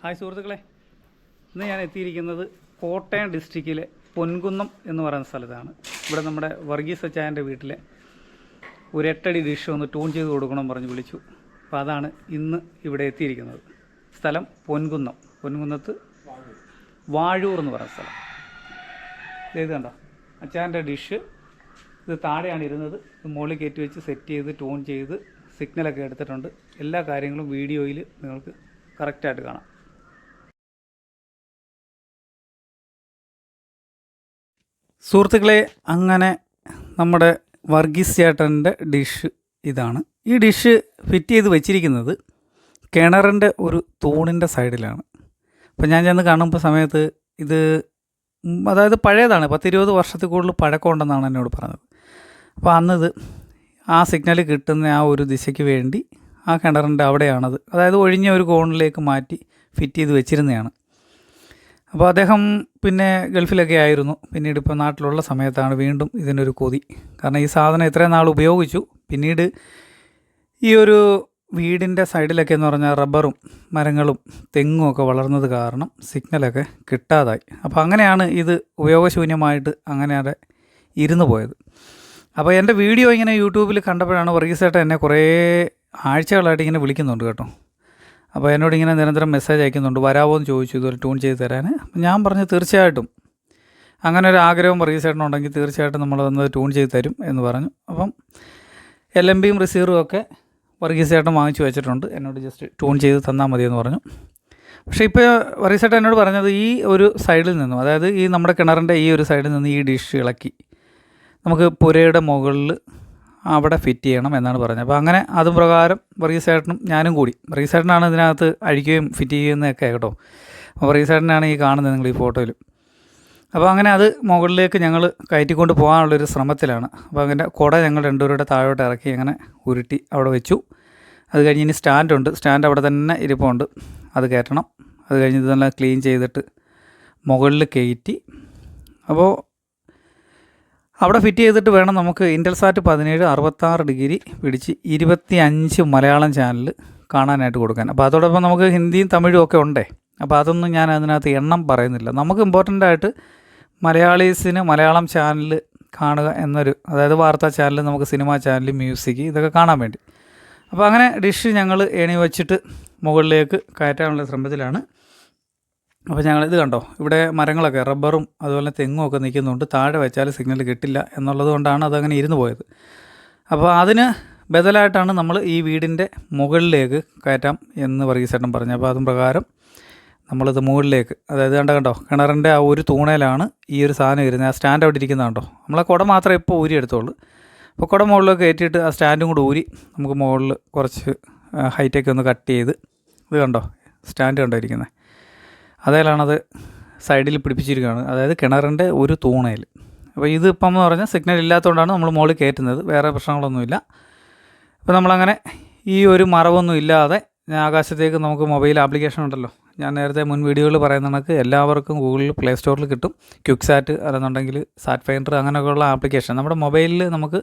Hi സുഹൃത്തുക്കളെ. ഇന്ന് ഞാൻ എത്തിയിരിക്കുന്നത് കോട്ടയം ഡിസ്ട്രിക്റ്റിലെ പൊൻകുന്നം എന്ന് പറയുന്ന സ്ഥലത്താണ്. ഇവിടെ നമ്മുടെ വർഗീസ് അച്ചായന്റെ വീട്ടിലെ ഒരു എട്ടടി ഡിഷ് ഒന്ന് ട്യൂൺ ചെയ്ത് കൊടുക്കണം പറഞ്ഞ് വിളിച്ചു. അപ്പോൾ അതാണ് ഇന്ന് ഇവിടെ എത്തിയിരിക്കുന്നത്. സ്ഥലം പൊൻകുന്നം. പൊൻകുന്നത്ത് വാഴൂർ എന്ന് പറയുന്ന സ്ഥലം. ഇത് കണ്ടോ? അച്ചായന്റെ ഡിഷ്. ഇത് താഴെയാണ് ഇരുന്നത്. ഇത് മുകളിൽ കയറ്റി വെച്ച് സെറ്റ് ചെയ്ത് ട്യൂൺ ചെയ്ത് സിഗ്നലൊക്കെ എടുത്തിട്ടുണ്ട്. എല്ലാ കാര്യങ്ങളും വീഡിയോയിൽ നിങ്ങൾക്ക് കറക്റ്റായിട്ട് കാണാം. സുഹൃത്തുക്കളെ അങ്ങനെ നമ്മുടെ വർഗീസ് ചേട്ടന്റെ ഡിഷ് ഇതാണ്. ഈ ഡിഷ് ഫിറ്റ് ചെയ്ത് വെച്ചിരിക്കുന്നത് കിണറിന്റെ ഒരു തൂണിന്റെ സൈഡിലാണ്. അപ്പോൾ ഞാൻ ചെന്ന് കാണുമ്പോൾ സമയത്ത് ഇത് അതായത് പഴയതാണ് പത്തിരുപത് വർഷത്തിൽ കൂടുതൽ പഴക്കമുണ്ടെന്നാണ് എന്നോട് പറഞ്ഞത്. അപ്പോൾ അന്നത് ആ സിഗ്നൽ കിട്ടുന്ന ആ ഒരു ദിശയ്ക്ക് വേണ്ടി ആ കിണറിന്റെ അവിടെയാണത്. അതായത് ഒഴിഞ്ഞ ഒരു കോണിലേക്ക് മാറ്റി ഫിറ്റ് ചെയ്ത് വെച്ചിരുന്നതാണ്. അപ്പോൾ അദ്ദേഹം പിന്നെ ഗൾഫിലൊക്കെ ആയിരുന്നു. പിന്നീട് ഇപ്പോൾ നാട്ടിലുള്ള സമയത്താണ് വീണ്ടും ഇതിനൊരു കൊതി. കാരണം ഈ സാധനം ഇത്രയും നാൾ ഉപയോഗിച്ചു. പിന്നീട് ഈ ഒരു വീടിന്റെ സൈഡിലൊക്കെ എന്ന് പറഞ്ഞാൽ റബ്ബറും മരങ്ങളും തെങ്ങും ഒക്കെ വളർന്നത് കാരണം സിഗ്നലൊക്കെ കിട്ടാതായി. അപ്പോൾ അങ്ങനെയാണ് ഇത് ഉപയോഗശൂന്യമായിട്ട് അങ്ങനെ അവിടെ ഇരുന്ന് പോയത്. അപ്പോൾ എന്റെ വീഡിയോ ഇങ്ങനെ യൂട്യൂബിൽ കണ്ടപ്പോഴാണ് വർഗീസേട്ടൻ എന്നെ കുറേ ആഴ്ചകളായിട്ട് ഇങ്ങനെ വിളിക്കുന്നുണ്ട് കേട്ടോ. അപ്പോൾ എന്നോട് ഇങ്ങനെ നിരന്തരം മെസ്സേജ് അയക്കുന്നുണ്ട് വരാമോ എന്ന് ചോദിച്ചു ഇതൊരു ട്യൂൺ ചെയ്ത് തരാൻ ഞാൻ പറഞ്ഞു തീർച്ചയായിട്ടും. അങ്ങനെ ഒരു ആഗ്രഹം റീസേട്ടനുണ്ടെങ്കിൽ തീർച്ചയായിട്ടും നമ്മളതൊന്ന് ട്യൂൺ ചെയ്ത് തരും എന്ന് പറഞ്ഞു. അപ്പം എൽ എം ബിയും റിസീവറും ഒക്കെ വർഗീസേട്ടൻ വാങ്ങിച്ചു വെച്ചിട്ടുണ്ട് എന്നോട് ജസ്റ്റ് ട്യൂൺ ചെയ്ത് തന്നാൽ മതി എന്ന് പറഞ്ഞു. പക്ഷേ ഇപ്പോൾ വർഗീസേട്ടൻ എന്നോട് പറഞ്ഞത് ഈ ഒരു സൈഡിൽ നിന്നും അതായത് ഈ നമ്മുടെ കിണറിന്റെ ഈ ഒരു സൈഡിൽ നിന്ന് ഈ ഡിഷ് ഇളക്കി നമുക്ക് പുരയുടെ മുകളിൽ അവിടെ ഫിറ്റ് ചെയ്യണം എന്നാണ് പറഞ്ഞത്. അപ്പോൾ അങ്ങനെ അതും പ്രകാരം വർഗീസേട്ടനും ഞാനും കൂടി. വർഗീസേട്ടനാണ് ഇതിനകത്ത് അഴിക്കുകയും ഫിറ്റ് ചെയ്യുന്നതൊക്കെ കേട്ടോ. അപ്പോൾ വർഗീസേട്ടനാണ് ഈ കാണുന്നത് നിങ്ങൾ ഈ ഫോട്ടോയിൽ അപ്പോൾ അങ്ങനെ അത് മുകളിലേക്ക് ഞങ്ങൾ കയറ്റിക്കൊണ്ട് പോകാനുള്ളൊരു ശ്രമത്തിലാണ്. അപ്പോൾ അങ്ങനെ കുട ഞങ്ങൾ രണ്ടുപേരുടെ താഴോട്ട് ഇറക്കി അങ്ങനെ ഉരുട്ടി അവിടെ വെച്ചു. അത് കഴിഞ്ഞ് ഇനി സ്റ്റാൻഡുണ്ട് സ്റ്റാൻഡ് അവിടെ തന്നെ ഇരിപ്പുണ്ട്. അത് കയറ്റണം. അത് കഴിഞ്ഞ് ഇതെല്ലാം ക്ലീൻ ചെയ്തിട്ട് മുകളിൽ കയറ്റി. അപ്പോൾ അവിടെ ഫിറ്റ് ചെയ്തിട്ട് വേണം നമുക്ക് ഇന്റൽസാറ്റ് പതിനേഴ് അറുപത്താറ് ഡിഗ്രി പിടിച്ച് ഇരുപത്തി അഞ്ച് മലയാളം ചാനൽ കാണാനായിട്ട് കൊടുക്കാൻ. അപ്പോൾ അതോടൊപ്പം നമുക്ക് ഹിന്ദിയും തമിഴും ഒക്കെ ഉണ്ടേ. അപ്പോൾ അതൊന്നും ഞാൻ അതിനകത്ത് എണ്ണം പറയുന്നില്ല. നമുക്ക് ഇമ്പോർട്ടന്റ് ആയിട്ട് മലയാളീസിന് മലയാളം ചാനൽ കാണുക എന്നൊരു അതായത് വാർത്താ ചാനൽ നമുക്ക് സിനിമാ ചാനൽ മ്യൂസിക് ഇതൊക്കെ കാണാൻ വേണ്ടി. അപ്പോൾ അങ്ങനെ ഡിഷ് ഞങ്ങൾ എണി വെച്ചിട്ട് മുകളിലേക്ക് കയറ്റാനുള്ള ശ്രമത്തിലാണ്. അപ്പോൾ ഞങ്ങൾ ഇത് കണ്ടോ? ഇവിടെ മരങ്ങളൊക്കെ റബ്ബറും അതുപോലെ തെങ്ങും ഒക്കെ നിൽക്കുന്നുണ്ട്. താഴെ വെച്ചാൽ സിഗ്നൽ കിട്ടില്ല എന്നുള്ളത് കൊണ്ടാണ് അതങ്ങനെ ഇരുന്ന് പോയത്. അപ്പോൾ അതിന് ബദലായിട്ടാണ് നമ്മൾ ഈ വീടിന്റെ മുകളിലേക്ക് കയറ്റാം എന്ന് വർഗീസേട്ടൻ പറഞ്ഞു. അപ്പോൾ അതും പ്രകാരം നമ്മളിത് മുകളിലേക്ക് അതായത് കണ്ട കണ്ടോ? കിണറിന്റെ ആ ഒരു തൂണയിലാണ് ഈ ഒരു സാധനം ഇരുന്നത്. ആ സ്റ്റാൻഡ് അവിടെ ഇരിക്കുന്നത് കണ്ടോ? നമ്മളെ കുട മാത്രമേ ഇപ്പോൾ ഊരി എടുത്തുള്ളൂ. അപ്പോൾ കുട മുകളിലേക്ക് കയറ്റിയിട്ട് ആ സ്റ്റാൻഡും കൂടെ ഊരി നമുക്ക് മുകളിൽ കുറച്ച് ഹൈറ്റൊക്കെ ഒന്ന് കട്ട് ചെയ്ത് ഇത് കണ്ടോ? സ്റ്റാൻഡ് കണ്ടോ ഇരിക്കുന്നത്? അതേലാണത് സൈഡിൽ പിടിപ്പിച്ചിരിക്കുകയാണ്. അതായത് കിണറിന്റെ ഒരു തൂണയിൽ. അപ്പോൾ ഇത് ഇപ്പം എന്ന് പറഞ്ഞാൽ സിഗ്നൽ ഇല്ലാത്തതുകൊണ്ടാണ് നമ്മൾ മുകളിൽ കയറ്റുന്നത്. വേറെ പ്രശ്നങ്ങളൊന്നുമില്ല. അപ്പോൾ നമ്മളങ്ങനെ ഈ ഒരു മറവൊന്നും ഇല്ലാതെ ആകാശത്തേക്ക് നമുക്ക് മൊബൈൽ ആപ്ലിക്കേഷൻ ഉണ്ടല്ലോ. ഞാൻ നേരത്തെ മുൻ വീഡിയോയിൽ പറയുന്ന കണക്ക് എല്ലാവർക്കും ഗൂഗിളിൽ പ്ലേ സ്റ്റോറിൽ കിട്ടും. ക്യുക്സാറ്റ് അല്ലെന്നുണ്ടെങ്കിൽ സാറ്റ് ഫൈൻഡർ അങ്ങനെയൊക്കെയുള്ള ആപ്ലിക്കേഷൻ. നമ്മുടെ മൊബൈലിൽ നമുക്ക്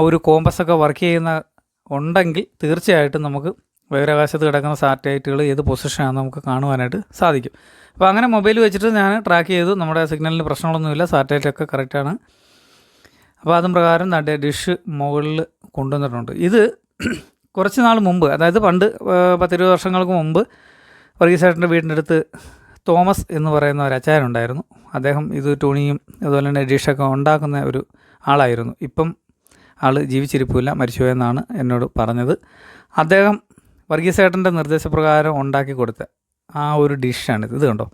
ഒരു കോമ്പസ് ഒക്കെ വർക്ക് ചെയ്യുന്ന ഉണ്ടെങ്കിൽ തീർച്ചയായിട്ടും നമുക്ക് ബഹിരാകാശത്ത് കിടക്കുന്ന സാറ്റലൈറ്റുകൾ ഏത് പൊസിഷനാണെന്ന് നമുക്ക് കാണുവാനായിട്ട് സാധിക്കും. അപ്പോൾ അങ്ങനെ മൊബൈൽ വെച്ചിട്ട് ഞാൻ ട്രാക്ക് ചെയ്തു. നമ്മുടെ സിഗ്നലിന് പ്രശ്നങ്ങളൊന്നുമില്ല. സാറ്റലൈറ്റൊക്കെ കറക്റ്റാണ്. അപ്പോൾ അതും പ്രകാരം നടേ ഡിഷ് മുകളിൽ കൊണ്ടുവന്നിട്ടുണ്ട്. ഇത് കുറച്ച് നാൾ മുമ്പ് അതായത് പണ്ട് പത്തിരുപത് വർഷങ്ങൾക്ക് മുമ്പ് വർഗീസേട്ടന്റെ വീടിന്റെ അടുത്ത് തോമസ് എന്ന് പറയുന്ന ഒരു അച്ചാരുണ്ടായിരുന്നു അദ്ദേഹം ഇത് ടൂണിയും അതുപോലെ തന്നെ ഡിഷൊക്കെ ഉണ്ടാക്കുന്ന ഒരു ആളായിരുന്നു. ഇപ്പം ആൾ ജീവിച്ചിരിപ്പില്ല മരിച്ചുപോയെന്നാണ് എന്നോട് പറഞ്ഞത്. അദ്ദേഹം വർഗീസേട്ടന്റെ നിർദ്ദേശപ്രകാരം ഉണ്ടാക്കി കൊടുത്ത ആ ഒരു ഡിഷാണിത്. ഇത് കണ്ടോ?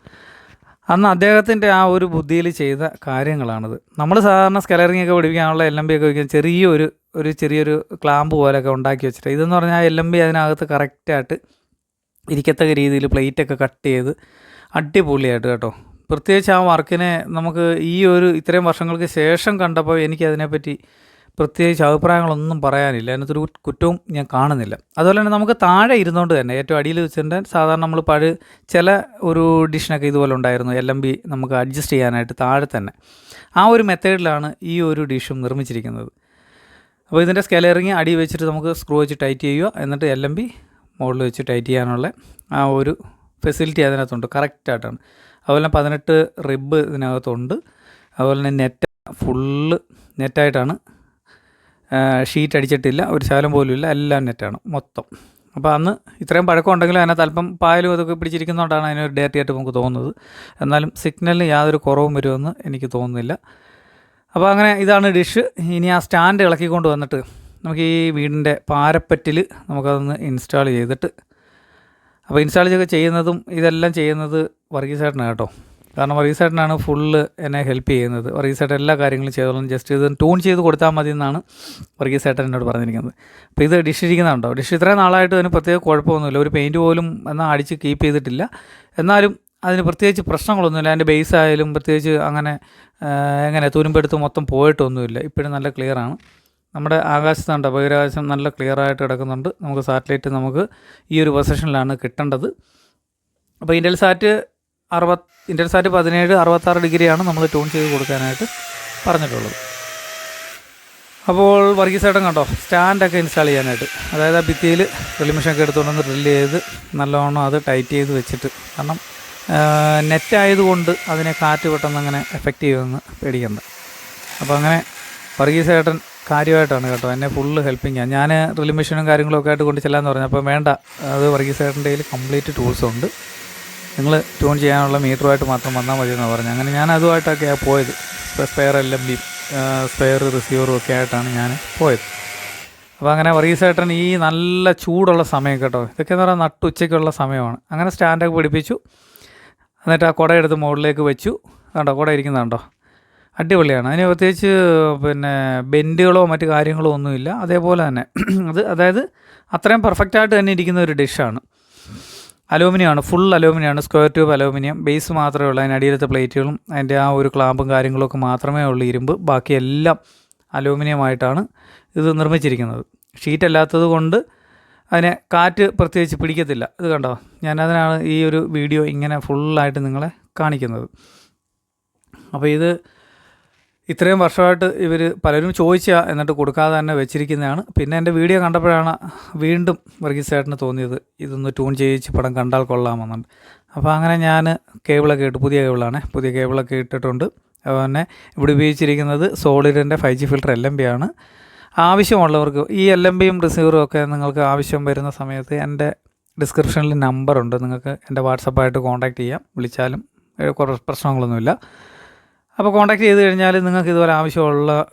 അന്ന് അദ്ദേഹത്തിന്റെ ആ ഒരു ബുദ്ധിയിൽ ചെയ്ത കാര്യങ്ങളാണിത്. നമ്മൾ സാധാരണ സ്കലറിംഗ് ഒക്കെ പിടിപ്പിക്കാനുള്ള എൽ എം ബി ഒക്കെ വയ്ക്കാൻ ചെറിയൊരു ഒരു ചെറിയൊരു ക്ലാമ്പ് പോലെയൊക്കെ ഉണ്ടാക്കി വെച്ചിട്ട് ഇതെന്ന് പറഞ്ഞാൽ എൽ എം ബി അതിനകത്ത് കറക്റ്റായിട്ട് ഇരിക്കത്തക്ക രീതിയിൽ പ്ലേറ്റൊക്കെ കട്ട് ചെയ്ത് അടിപൊളിയായിട്ട് കേട്ടോ. പ്രത്യേകിച്ച് ആ വർക്കിനെ നമുക്ക് ഈ ഒരു ഇത്രയും വർഷങ്ങൾക്ക് ശേഷം കണ്ടപ്പോൾ എനിക്ക് അതിനെപ്പറ്റി പ്രത്യേകിച്ച് അഭിപ്രായങ്ങളൊന്നും പറയാനില്ല. അതിനകത്തൊരു കുറ്റവും ഞാൻ കാണുന്നില്ല. അതുപോലെ തന്നെ നമുക്ക് താഴെ ഇരുന്നുകൊണ്ട് തന്നെ ഏറ്റവും അടിയിൽ വെച്ചിട്ട് സാധാരണ നമ്മൾ പഴ ചില ഒരു ഡിഷിനൊക്കെ ഇതുപോലെ ഉണ്ടായിരുന്നു. എൽ എം ബി നമുക്ക് അഡ്ജസ്റ്റ് ചെയ്യാനായിട്ട് താഴെ തന്നെ. ആ ഒരു മെത്തേഡിലാണ് ഈ ഒരു ഡിഷും നിർമ്മിച്ചിരിക്കുന്നത്. അപ്പോൾ ഇതിന്റെ സ്കെലറിങ് അടി വെച്ചിട്ട് നമുക്ക് സ്ക്രൂ വെച്ച് ടൈറ്റ് ചെയ്യുക. എന്നിട്ട് എൽ എം ബി മുകളിൽ വെച്ച് ടൈറ്റ് ചെയ്യാനുള്ള ആ ഒരു ഫെസിലിറ്റി അതിനകത്തുണ്ട്. കറക്റ്റായിട്ടാണ് അതുപോലെ തന്നെ പതിനെട്ട് റിബ് ഇതിനകത്തുണ്ട്. അതുപോലെ തന്നെ നെറ്റ് ഫുള്ള് നെറ്റായിട്ടാണ് ഷീറ്റ് അടിച്ചിട്ടില്ല ഒരു ശകലം പോലും ഇല്ല എല്ലാം നെറ്റാണ് മൊത്തം. അപ്പോൾ അന്ന് ഇത്രയും പഴക്കം ഉണ്ടെങ്കിലും അതിനകത്ത് അല്പം പായലും അതൊക്കെ പിടിച്ചിരിക്കുന്നതുകൊണ്ടാണ് അതിനൊരു ഡേറ്റി ആയിട്ട് നമുക്ക് തോന്നുന്നത്. എന്നാലും സിഗ്നലിന് യാതൊരു കുറവും വരുമെന്ന് എനിക്ക് തോന്നുന്നില്ല. അപ്പോൾ അങ്ങനെ ഇതാണ് ഡിഷ് ഇനി ആ സ്റ്റാൻഡ് ഇളക്കിക്കൊണ്ട് വന്നിട്ട് നമുക്ക് ഈ വീടിന്റെ പാരപ്പറ്റിൽ നമുക്കതൊന്ന് ഇൻസ്റ്റാൾ ചെയ്തിട്ട്. അപ്പോൾ ഇൻസ്റ്റാൾ ചെയ്യുന്നതും ഇതെല്ലാം ചെയ്യുന്നത് വർഗീസേട്ടനാണ് കേട്ടോ. കാരണം റീസെറ്റിനാണ് ഫുള്ള് എന്നെ ഹെൽപ്പ് ചെയ്യുന്നത്. റീസെറ്റ് എല്ലാ കാര്യങ്ങളും ചെയ്തോളും. ജസ്റ്റ് ഇത് ട്യൂൺ ചെയ്ത് കൊടുത്താൽ മതി എന്നാണ് വർഗീസേട്ടൻ എന്നോട് പറഞ്ഞിരിക്കുന്നത്. അപ്പോൾ ഇത് ഡിഷ് ഇരിക്കുന്നുണ്ടോ? ഡിഷ് ഇത്രയും നാളായിട്ട് അതിന് പ്രത്യേക കുഴപ്പമൊന്നുമില്ല. ഒരു പെയിന്റ് പോലും എന്നാൽ അടിച്ച് കീപ്പ് ചെയ്തിട്ടില്ല. എന്നാലും അതിന് പ്രത്യേകിച്ച് പ്രശ്നങ്ങളൊന്നുമില്ല. അതിന്റെ ബേസ് ആയാലും പ്രത്യേകിച്ച് അങ്ങനെ എങ്ങനെ തുരുമ്പെടുത്ത് മൊത്തം പോയിട്ടൊന്നുമില്ല. ഇപ്പോഴും നല്ല ക്ലിയറാണ് നമ്മുടെ ആകാശത്തുണ്ട്. ബഹിരാകാശം നല്ല ക്ലിയർ ആയിട്ട് കിടക്കുന്നുണ്ട്. നമുക്ക് സാറ്റലൈറ്റ് നമുക്ക് ഈ ഒരു പൊസിഷനിലാണ് കിട്ടേണ്ടത്. അപ്പോൾ ഇന്റൽ സാറ്റ് അറുപത് ഇന്റർസാറ്റ് പതിനേഴ് അറുപത്താറ് ഡിഗ്രിയാണ് നമ്മൾ ട്യൂൺ ചെയ്ത് കൊടുക്കാനായിട്ട് പറഞ്ഞിട്ടുള്ളത്. അപ്പോൾ വർഗീസേട്ടൻ കണ്ടോ? സ്റ്റാൻഡൊക്കെ ഇൻസ്റ്റാൾ ചെയ്യാനായിട്ട്. അതായത് ആ ഭിത്തിയിൽ ഡ്രില്ലിമിഷനൊക്കെ എടുത്തുകൊണ്ടൊന്ന് ഡ്രില്ല് ചെയ്ത് നല്ലോണം അത് ടൈറ്റ് ചെയ്ത് വെച്ചിട്ട് കാരണം നെറ്റ് ആയതുകൊണ്ട് അതിനെ കാറ്റ് പെട്ടെന്ന് അങ്ങനെ എഫക്റ്റ് ചെയ്യുമെന്ന് പേടിക്കണ്ട. അപ്പോൾ അങ്ങനെ വർഗീസേട്ടൻ കാര്യമായിട്ടാണ് കേട്ടോ എന്നെ ഫുള്ള് ആണ് ഞാൻ ഡ്രില്ല് മെഷീനും കാര്യങ്ങളൊക്കെ ആയിട്ട് കൊണ്ട് ചെല്ലാമെന്ന് പറഞ്ഞു. അപ്പോൾ വേണ്ട അത് വർഗീസേട്ടന്റെ കയ്യിൽ കംപ്ലീറ്റ് ടൂൾസ് ഉണ്ട്. നിങ്ങൾ ട്യൂൺ ചെയ്യാനുള്ള മീറ്ററുമായിട്ട് മാത്രം വന്നാൽ മതി എന്ന് പറഞ്ഞു അങ്ങനെ ഞാൻ അതുമായിട്ടൊക്കെയാണ് പോയത്. സ്പെയർ എല്ലാം ബി സ്പെയർ റിസീവറും ഒക്കെ ആയിട്ടാണ് ഞാൻ പോയത്. അപ്പോൾ അങ്ങനെ വറീസേട്ടൻ ഈ നല്ല ചൂടുള്ള സമയം കേട്ടോ. ഇതൊക്കെ എന്ന് പറഞ്ഞാൽ നട്ടുച്ചയ്ക്കുള്ള സമയമാണ്. അങ്ങനെ സ്റ്റാൻഡൊക്കെ പിടിപ്പിച്ചു. എന്നിട്ട് ആ കുട എടുത്ത് മുകളിലേക്ക് വെച്ചു. കണ്ടോ കുട ഇരിക്കുന്നുണ്ടോ അടിപൊളിയാണ്. അതിന് പ്രത്യേകിച്ച് പിന്നെ ബെൻഡുകളോ മറ്റു കാര്യങ്ങളോ ഒന്നുമില്ല. അതേപോലെ തന്നെ. അത് അതായത് അത്രയും പെർഫെക്റ്റായിട്ട് തന്നെ ഇരിക്കുന്ന ഒരു ഡിഷാണ് അലൂമിനിയമാണ് ഫുൾ അലൂമിനിയമാണ് സ്ക്വയർ ട്യൂബ് അലൂമിനിയം. ബേസ് മാത്രമേ ഉള്ളൂ അതിന് അടിയിലത്തെ പ്ലേറ്റുകളും അതിന്റെ ആ ഒരു ക്ലാമ്പും കാര്യങ്ങളൊക്കെ മാത്രമേ ഉള്ളൂ ഇരുമ്പ്. ബാക്കിയെല്ലാം അലൂമിനിയമായിട്ടാണ് ഇത് നിർമ്മിച്ചിരിക്കുന്നത്. ഷീറ്റ് അല്ലാത്തത് കൊണ്ട് അതിനെ കാറ്റ് പ്രത്യേകിച്ച് പിടിക്കത്തില്ല. ഇത് കണ്ടോ? ഞാനതിനാണ് ഈ ഒരു വീഡിയോ ഇങ്ങനെ ഫുള്ളായിട്ട് നിങ്ങളെ കാണിക്കുന്നത്. അപ്പോൾ ഇത് ഇത്രയും വർഷമായിട്ട് ഇവർ പലരും ചോദിച്ചാൽ എന്നിട്ട് കൊടുക്കാതെ തന്നെ വെച്ചിരിക്കുന്നതാണ്. പിന്നെ എന്റെ വീഡിയോ കണ്ടപ്പോഴാണ് വീണ്ടും വർഗീസ് ചേട്ടന് തോന്നിയത് ഇതൊന്ന് ട്യൂൺ ചെയ്യിച്ച് പടം കണ്ടാൽ കൊള്ളാമെന്നുണ്ട്. അപ്പോൾ അങ്ങനെ ഞാൻ കേബിളൊക്കെ ഇട്ട് പുതിയ കേബിളാണ് പുതിയ കേബിളൊക്കെ ഇട്ടിട്ടുണ്ട്. അതുപോലെ ഇവിടെ ഉപയോഗിച്ചിരിക്കുന്നത് സോളിഡിന്റെ five G filter L M B ആണ്. ആവശ്യമുള്ളവർക്ക് ഈ എൽ എം ബിയും റിസീവറും ഒക്കെ നിങ്ങൾക്ക് ആവശ്യം വരുന്ന സമയത്ത് എന്റെ ഡിസ്ക്രിപ്ഷനിൽ നമ്പറുണ്ട് നിങ്ങൾക്ക് എന്റെ വാട്സപ്പായിട്ട് കോൺടാക്റ്റ് ചെയ്യാം. വിളിച്ചാലും പ്രശ്നങ്ങളൊന്നുമില്ല. അപ്പോൾ കോൺടാക്ട് ചെയ്ത് കഴിഞ്ഞാൽ നിങ്ങൾക്ക് ഇതുപോലെ ആവശ്യമുള്ള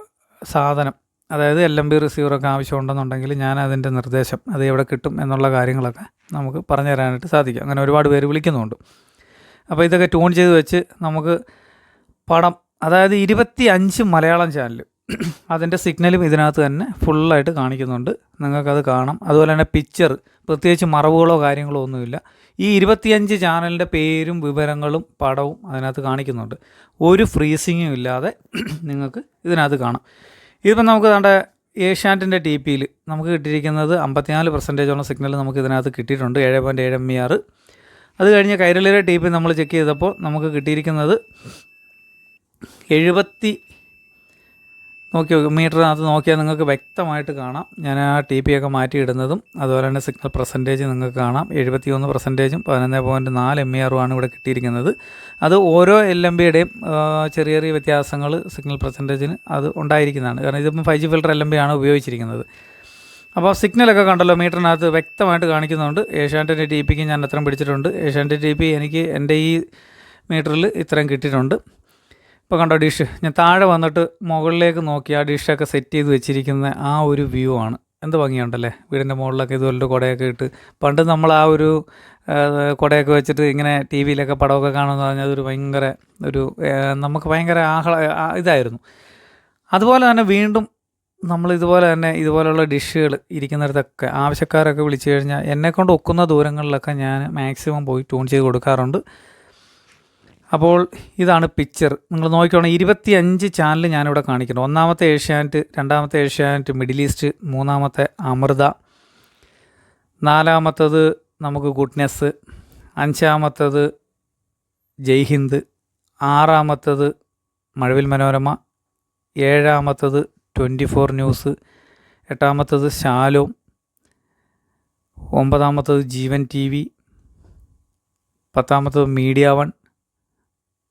സാധനം അതായത് എൽ എം ബി റിസീവറൊക്കെ ആവശ്യമുണ്ടെന്നുണ്ടെങ്കിൽ ഞാൻ അതിന്റെ നിർദ്ദേശം അത് എവിടെ കിട്ടും എന്നുള്ള കാര്യങ്ങളൊക്കെ നമുക്ക് പറഞ്ഞു തരാനായിട്ട് സാധിക്കും. അങ്ങനെ ഒരുപാട് പേര് വിളിക്കുന്നുണ്ട്. അപ്പോൾ ഇതൊക്കെ ട്യൂൺ ചെയ്ത് വെച്ച് നമുക്ക് പടം അതായത് ഇരുപത്തി അഞ്ച് മലയാളം ചാനൽ അതിന്റെ സിഗ്നലും ഇതിനകത്ത് തന്നെ ഫുള്ളായിട്ട് കാണിക്കുന്നുണ്ട്. നിങ്ങൾക്കത് കാണാം. അതുപോലെ തന്നെ പിക്ചർ പ്രത്യേകിച്ച് മറവുകളോ കാര്യങ്ങളോ ഒന്നുമില്ല. ഈ ഇരുപത്തിയഞ്ച് ചാനലിന്റെ പേരും വിവരങ്ങളും പടവും അതിനകത്ത് കാണിക്കുന്നുണ്ട്. ഒരു ഫ്രീസിങ്ങും ഇല്ലാതെ നിങ്ങൾക്ക് ഇതിനകത്ത് കാണാം. ഇതിപ്പം നമുക്ക് നമ്മുടെ ഏഷ്യാനെറ്റിന്റെ ടി പിയിൽ നമുക്ക് കിട്ടിയിരിക്കുന്നത് അമ്പത്തിനാല് പെർസെന്റേജോളം സിഗ്നൽ നമുക്ക് ഇതിനകത്ത് കിട്ടിയിട്ടുണ്ട്. ഏഴ് പോയിന്റ് ഏഴ് എം ഇ ആറ്. അത് കഴിഞ്ഞ് കൈരളിയുടെ ടി പി നമ്മൾ ചെക്ക് ചെയ്തപ്പോൾ നമുക്ക് കിട്ടിയിരിക്കുന്നത് എഴുപത്തി നോക്കി മീറ്ററിനകത്ത് നോക്കിയാൽ നിങ്ങൾക്ക് വ്യക്തമായിട്ട് കാണാം. ഞാൻ ആ ടി പി ഒക്കെ മാറ്റിയിടുന്നതും അതുപോലെ തന്നെ സിഗ്നൽ പെർസെന്റേജ് നിങ്ങൾക്ക് കാണാം. എഴുപത്തി ഒന്ന് പെർസെന്റേജും പതിനൊന്ന് പോയിന്റ് നാല് എം ഇ ആറുമാണ് ഇവിടെ കിട്ടിയിരിക്കുന്നത്. അത് ഓരോ എൽ എം ബിയുടെയും ചെറിയ ചെറിയ വ്യത്യാസങ്ങൾ സിഗ്നൽ പെർസെന്റേജിന് അത് ഉണ്ടായിരിക്കുന്നതാണ്. കാരണം ഇതിപ്പം five G filter L M B ആണ് ഉപയോഗിച്ചിരിക്കുന്നത്. അപ്പോൾ സിഗ്നലൊക്കെ കണ്ടല്ലോ മീറ്ററിനകത്ത് വ്യക്തമായിട്ട് കാണിക്കുന്നുണ്ട്. ഏഷ്യാന്റെ ടി പിക്ക് ഞാൻ അത്രയും പിടിച്ചിട്ടുണ്ട്. ഏഷ്യാന്റെ ടി പി എനിക്ക് എന്റെ ഈ മീറ്ററിൽ ഇത്രയും കിട്ടിയിട്ടുണ്ട്. ഇപ്പോൾ കണ്ടോ ഡിഷ്? ഞാൻ താഴെ വന്നിട്ട് മുകളിലേക്ക് നോക്കി ആ ഡിഷൊക്കെ സെറ്റ് ചെയ്ത് വെച്ചിരിക്കുന്ന ആ ഒരു വ്യൂ ആണ്. എന്ത് ഭംഗിയുണ്ടല്ലേ? വീടിന്റെ മുകളിലൊക്കെ ഇതുപോലൊരു കുടയൊക്കെ ഇട്ട്. പണ്ട് നമ്മൾ ആ ഒരു കുടയൊക്കെ വെച്ചിട്ട് ഇങ്ങനെ ടി വിയിലൊക്കെ പടമൊക്കെ കാണുമെന്ന് പറഞ്ഞാൽ അതൊരു ഭയങ്കര ഒരു നമുക്ക് ഭയങ്കര ആഹ്ല ഇതായിരുന്നു. അതുപോലെ തന്നെ വീണ്ടും നമ്മൾ ഇതുപോലെ തന്നെ ഇതുപോലെയുള്ള ഡിഷുകൾ ഇരിക്കുന്നിടത്തൊക്കെ ആവശ്യക്കാരൊക്കെ വിളിച്ചു കഴിഞ്ഞാൽ എന്നെക്കൊണ്ട് ഒക്കുന്ന ദൂരങ്ങളിലൊക്കെ ഞാൻ മാക്സിമം പോയി ട്യൂൺ ചെയ്ത് കൊടുക്കാറുണ്ട്. അപ്പോൾ ഇതാണ് പിക്ചർ നിങ്ങൾ നോക്കിക്കോണം ഇരുപത്തി അഞ്ച് ചാനൽ ഞാനിവിടെ കാണിക്കുന്നു. ഒന്നാമത്തെ ഏഷ്യാനെറ്റ് രണ്ടാമത്തെ ഏഷ്യാനെറ്റ് മിഡിൽ ഈസ്റ്റ് മൂന്നാമത്തെ അമൃത നാലാമത്തത് നമുക്ക് ഗുഡ്നെസ് അഞ്ചാമത്തത് ജയ്ഹിന്ദ് ആറാമത്തത് മഴവിൽ മനോരമ ഏഴാമത്തത് ട്വന്റി ഫോർ ന്യൂസ് എട്ടാമത്തത് ശാലോം ഒമ്പതാമത്തത് ജീവൻ ടി വി പത്താമത്തത് മീഡിയ വൺ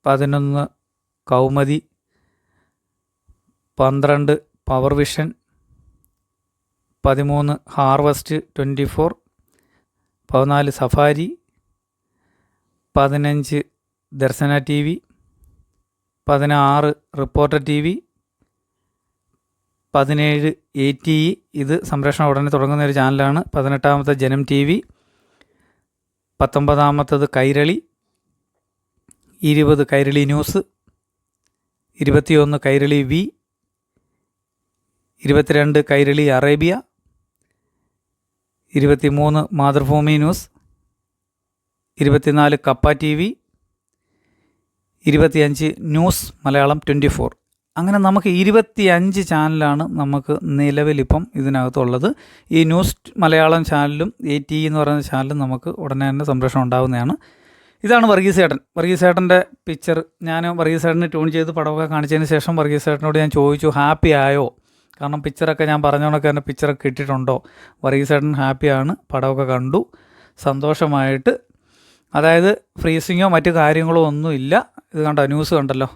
പതിനൊന്ന് കൗമുദി പന്ത്രണ്ട് പവർ വിഷൻ പതിമൂന്ന് ഹാർവസ്റ്റ് ട്വന്റി ഫോർ പതിനാല് സഫാരി പതിനഞ്ച് ദർശന ടി വി പതിനാറ് റിപ്പോർട്ടർ ടി വി പതിനേഴ് എ ടി ഇ ഇത് സംപ്രേഷണം ഉടനെ തുടങ്ങുന്ന ഒരു ചാനലാണ്. പതിനെട്ടാമത്തെ ജനം ടി വി പത്തൊമ്പതാമത്തത് കൈരളി ഇരുപത് കൈരളി ന്യൂസ് ഇരുപത്തിയൊന്ന് കൈരളി വി ഇരുപത്തിരണ്ട് കൈരളി അറേബ്യ ഇരുപത്തിമൂന്ന് മാതൃഭൂമി ന്യൂസ് ഇരുപത്തിനാല് കപ്പ ടി വി ഇരുപത്തിയഞ്ച് ന്യൂസ് മലയാളം ട്വന്റി ഫോർ അങ്ങനെ നമുക്ക് ഇരുപത്തിയഞ്ച് ചാനലാണ് നമുക്ക് നിലവിലിപ്പം ഇതിനകത്തുള്ളത്. ഈ ന്യൂസ് മലയാളം ചാനലും എ ടി എന്ന് പറയുന്ന ചാനലും നമുക്ക് ഉടനെ തന്നെ സംരക്ഷണം ഉണ്ടാകുന്നതാണ് ഇതാണ് വർഗീസ് ചേട്ടൻ വർഗീസ് ഏട്ടന്റെ പിക്ചർ ഞാൻ വർഗീസ് ചേട്ടന് ട്യൂൺ ചെയ്ത് പടമൊക്കെ കാണിച്ചതിന് ശേഷം വർഗീസ് ചേട്ടനോട് ഞാൻ ചോദിച്ചു ഹാപ്പി ആയോ? കാരണം പിക്ചറൊക്കെ ഞാൻ പറഞ്ഞോണൊക്കെ എന്റെ പിക്ചറൊക്കെ കിട്ടിയിട്ടുണ്ടോ? വർഗീസ് ചേട്ടൻ ഹാപ്പിയാണ് പടമൊക്കെ കണ്ടു. സന്തോഷമായിട്ട്. അതായത് ഫ്രീസിങ്ങോ മറ്റു കാര്യങ്ങളോ ഒന്നുമില്ല ഇത് കണ്ടോ? ന്യൂസ് കണ്ടല്ലോ.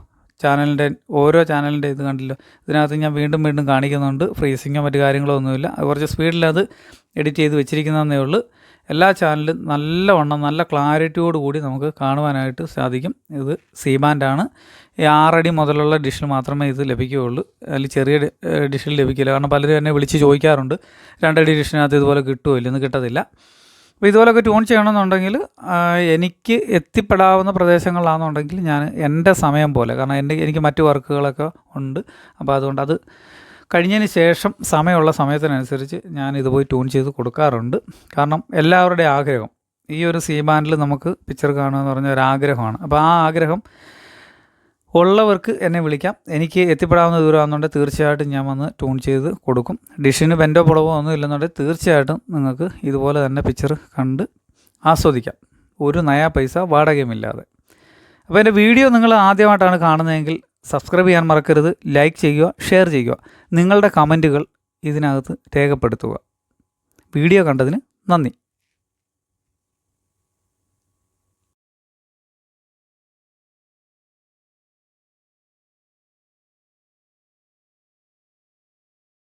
ചാനലിന്റെ ഓരോ ചാനലിന്റെ ഇത് കണ്ടല്ലോ. ഇതിനകത്ത് ഞാൻ വീണ്ടും വീണ്ടും കാണിക്കുന്നുണ്ട്. ഫ്രീസിങ്ങോ മറ്റു കാര്യങ്ങളോ ഒന്നുമില്ല. കുറച്ച് സ്പീഡിൽ അത് എഡിറ്റ് ചെയ്ത് വെച്ചിരിക്കുന്നതെന്നേ ഉള്ളൂ. എല്ലാ ചാനലും നല്ലവണ്ണം നല്ല ക്ലാരിറ്റിയോട് കൂടി നമുക്ക് കാണുവാനായിട്ട് സാധിക്കും. ഇത് സീബാൻഡാണ് ഈ ആറടി മുതലുള്ള ഡിഷിൽ മാത്രമേ ഇത് ലഭിക്കുകയുള്ളൂ. അതിൽ ചെറിയ ഡിഷിൽ ലഭിക്കില്ല. കാരണം പലരും എന്നെ വിളിച്ച് ചോദിക്കാറുണ്ട്. രണ്ടടി ഡിഷിനകത്ത് ഇതുപോലെ കിട്ടുമോ ഇല്ലെന്ന് കിട്ടത്തില്ല. അപ്പോൾ ഇതുപോലൊക്കെ ട്യൂൺ ചെയ്യണമെന്നുണ്ടെങ്കിൽ എനിക്ക് എത്തിപ്പെടാവുന്ന പ്രദേശങ്ങളിലാണെന്നുണ്ടെങ്കിൽ ഞാൻ എന്റെ സമയം പോലെ കാരണം എന്റെ എനിക്ക് മറ്റു വർക്കുകളൊക്കെ ഉണ്ട്. അപ്പോൾ അതുകൊണ്ട് അത് കഴിഞ്ഞതിന് ശേഷം സമയമുള്ള സമയത്തിനനുസരിച്ച് ഞാൻ ഇത് പോയി ട്യൂൺ ചെയ്ത് കൊടുക്കാറുണ്ട്. കാരണം എല്ലാവരുടെയും ആഗ്രഹം. ഈ ഒരു സീ ബാൻഡിൽ നമുക്ക് പിക്ചർ കാണുക എന്ന് പറഞ്ഞ ഒരു ആഗ്രഹമാണ്. അപ്പോൾ ആ ആഗ്രഹം ഉള്ളവർക്ക് എന്നെ വിളിക്കാം. എനിക്ക് എത്തിപ്പെടാവുന്ന ദൂരമാണെന്നുണ്ടെങ്കിൽ തീർച്ചയായിട്ടും ഞാൻ വന്ന് ട്യൂൺ ചെയ്ത് കൊടുക്കും. ഡിഷിന് ബെൻഡോ പുളവോ ഒന്നും ഇല്ലെന്നുണ്ടെങ്കിൽ തീർച്ചയായിട്ടും നിങ്ങൾക്ക് ഇതുപോലെ തന്നെ പിക്ചർ കണ്ട് ആസ്വദിക്കാം. ഒരു നയാ പൈസ വാടകയുമില്ലാതെ. അപ്പോൾ എന്റെ വീഡിയോ നിങ്ങൾ ആദ്യമായിട്ടാണ് കാണുന്നതെങ്കിൽ സബ്സ്ക്രൈബ് ചെയ്യാൻ മറക്കരുത് ലൈക്ക് ചെയ്യുക ഷെയർ ചെയ്യുക. നിങ്ങളുടെ കമന്റുകൾ ഇതിനകത്ത് രേഖപ്പെടുത്തുക. വീഡിയോ കണ്ടതിന് നന്ദി.